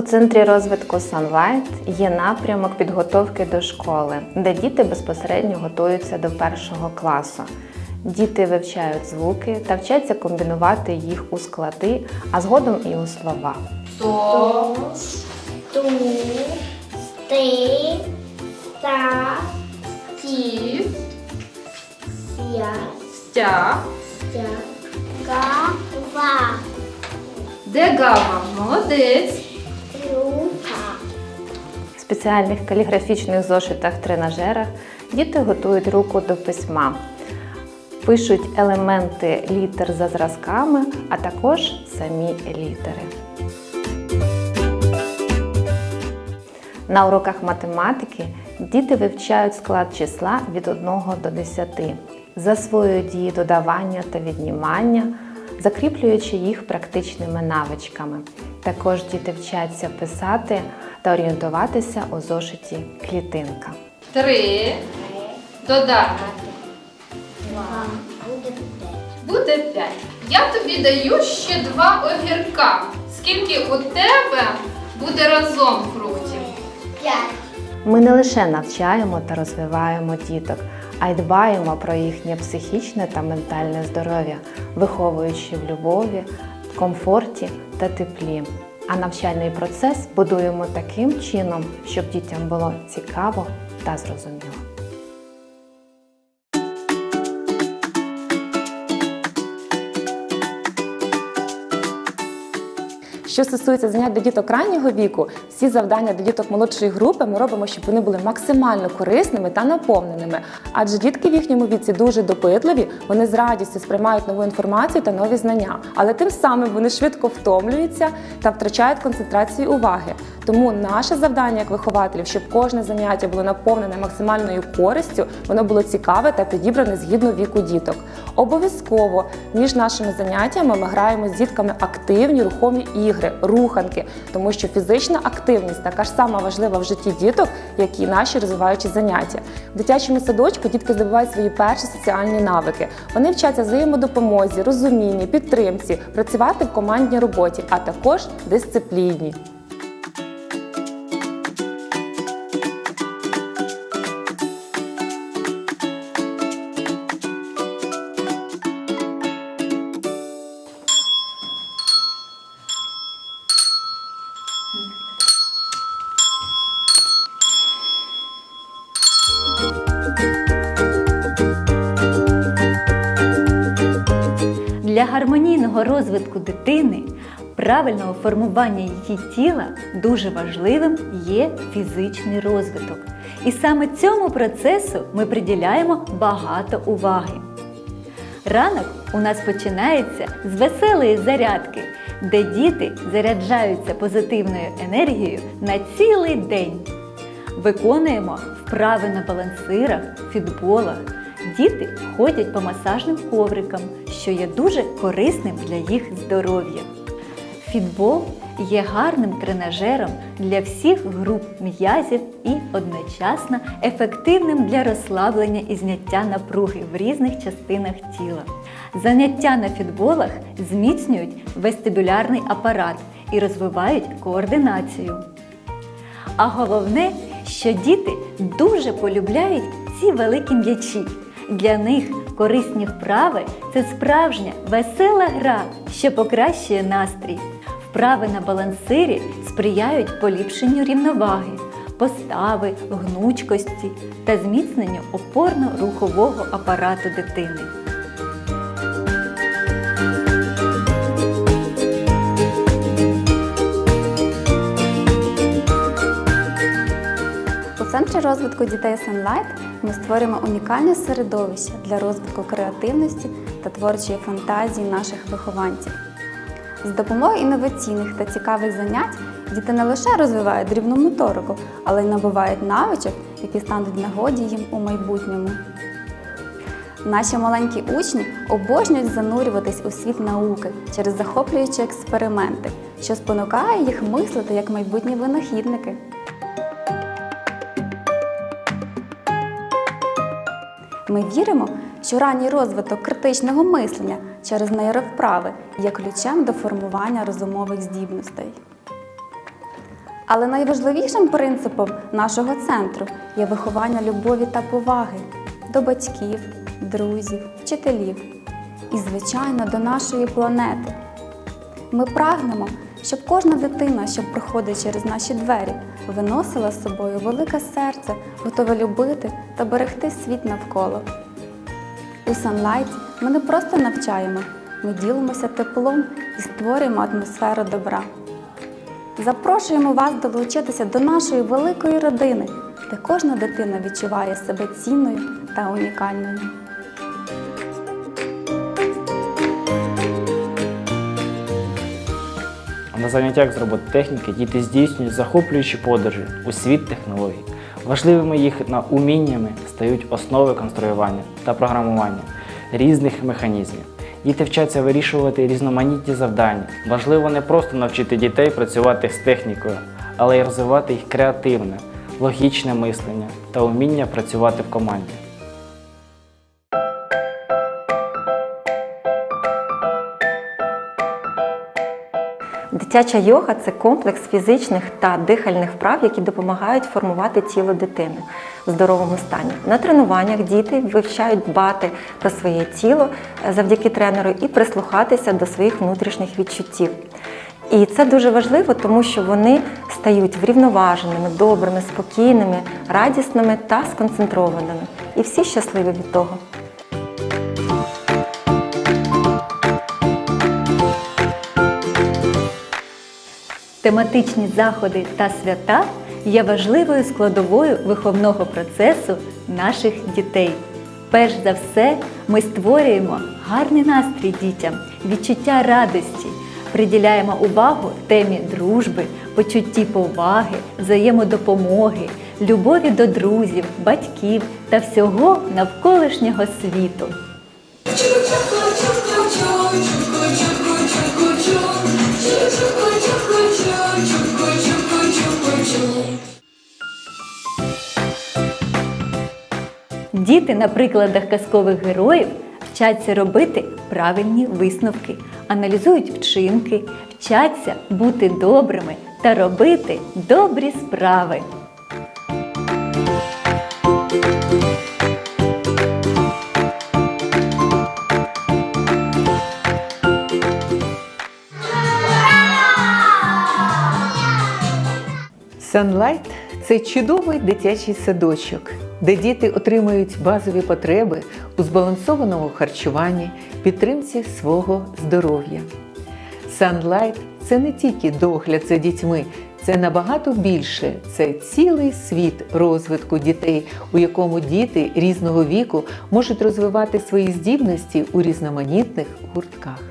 У центрі розвитку Sunlight є напрямок підготовки до школи, де діти безпосередньо готуються до першого класу. Діти вивчають звуки та вчаться комбінувати їх у склади, а згодом і у слова. То, Ту, сти, ста, ті, я, стя. я, га, ва, Де гава? Молодець. Спеціальних каліграфічних зошитах тренажерах діти готують руку до письма, пишуть елементи літер за зразками, а також самі літери. На уроках математики діти вивчають склад числа від 1 до 10, засвоюють дії додавання та віднімання, закріплюючи їх практичними навичками. Також діти вчаться писати та орієнтуватися у зошиті клітинка. Три. Додати. Два, буде п'ять. Буде п'ять. Я тобі даю ще два огірка. Скільки у тебе буде разом фруктів? П'ять. Ми не лише навчаємо та розвиваємо діток, а й дбаємо про їхнє психічне та ментальне здоров'я, виховуючи в любові, комфорті та теплі. А навчальний процес будуємо таким чином, щоб дітям було цікаво та зрозуміло. Що стосується занять для діток раннього віку, всі завдання для діток молодшої групи ми робимо, щоб вони були максимально корисними та наповненими. Адже дітки в їхньому віці дуже допитливі, вони з радістю сприймають нову інформацію та нові знання, але тим самим вони швидко втомлюються та втрачають концентрацію уваги. Тому наше завдання як вихователів, щоб кожне заняття було наповнене максимальною користю, воно було цікаве та підібране згідно віку діток. Обов'язково між нашими заняттями ми граємо з дітками активні рухомі ігри, руханки, тому що фізична активність така ж сама важлива в житті діток, як і наші розвиваючі заняття. В дитячому садочку дітки здобувають свої перші соціальні навики. Вони вчаться взаємодопомозі, розумінні, підтримці, працювати в командній роботі, а також дисципліні. Гармонійного розвитку дитини, правильного формування її тіла дуже важливим є фізичний розвиток. І саме цьому процесу ми приділяємо багато уваги. Ранок у нас починається з веселої зарядки, де діти заряджаються позитивною енергією на цілий день. Виконуємо вправи на балансирах, фітболах. Діти ходять по масажним коврикам, що є дуже корисним для їх здоров'я. Фітбол є гарним тренажером для всіх груп м'язів і одночасно ефективним для розслаблення і зняття напруги в різних частинах тіла. Заняття на фітболах зміцнюють вестибулярний апарат і розвивають координацію. А головне, що діти дуже полюбляють ці великі м'ячі. Для них корисні вправи це справжня весела гра, що покращує настрій. Вправи на балансирі сприяють поліпшенню рівноваги, постави, гнучкості та зміцненню опорно-рухового апарату дитини. Центрі розвитку дітей Sunlight ми створюємо унікальне середовище для розвитку креативності та творчої фантазії наших вихованців. З допомогою інноваційних та цікавих занять діти не лише розвивають дрібну моторику, але й набувають навичок, які стануть нагоді їм у майбутньому. Наші маленькі учні обожнюють занурюватись у світ науки через захоплюючі експерименти, що спонукає їх мислити як майбутні винахідники. Ми віримо, що ранній розвиток критичного мислення через нейровправи є ключем до формування розумових здібностей. Але найважливішим принципом нашого центру є виховання любові та поваги до батьків, друзів, вчителів і, звичайно, до нашої планети. Ми прагнемо, щоб кожна дитина, що проходить через наші двері, виносила з собою велике серце, готове любити та берегти світ навколо. У Санлайті ми не просто навчаємо, ми ділимося теплом і створюємо атмосферу добра. Запрошуємо вас долучитися до нашої великої родини, де кожна дитина відчуває себе цінною та унікальною. На заняттях з робототехніки діти здійснюють захоплюючі подорожі у світ технологій. Важливими їх уміннями стають основи конструювання та програмування різних механізмів. Діти вчаться вирішувати різноманітні завдання. Важливо не просто навчити дітей працювати з технікою, але й розвивати їх креативне, логічне мислення та уміння працювати в команді. Дитяча йога це комплекс фізичних та дихальних вправ, які допомагають формувати тіло дитини в здоровому стані. На тренуваннях діти вивчають дбати про своє тіло е, завдяки тренеру і прислухатися до своїх внутрішніх відчуттів. І це дуже важливо, тому що вони стають врівноваженими, добрими, спокійними, радісними та сконцентрованими. І всі щасливі від того. Тематичні заходи та свята є важливою складовою виховного процесу наших дітей. Перш за все, ми створюємо гарний настрій дітям, відчуття радості, приділяємо увагу темі дружби, почутті поваги, взаємодопомоги, любові до друзів, батьків та всього навколишнього світу. Діти на прикладах казкових героїв вчаться робити правильні висновки, аналізують вчинки, вчаться бути добрими та робити добрі справи. Sunlight – це чудовий дитячий садочок, де діти отримують базові потреби у збалансованому харчуванні, підтримці свого здоров'я. Sunlight – це не тільки догляд за дітьми, це набагато більше. Це цілий світ розвитку дітей, у якому діти різного віку можуть розвивати свої здібності у різноманітних гуртках.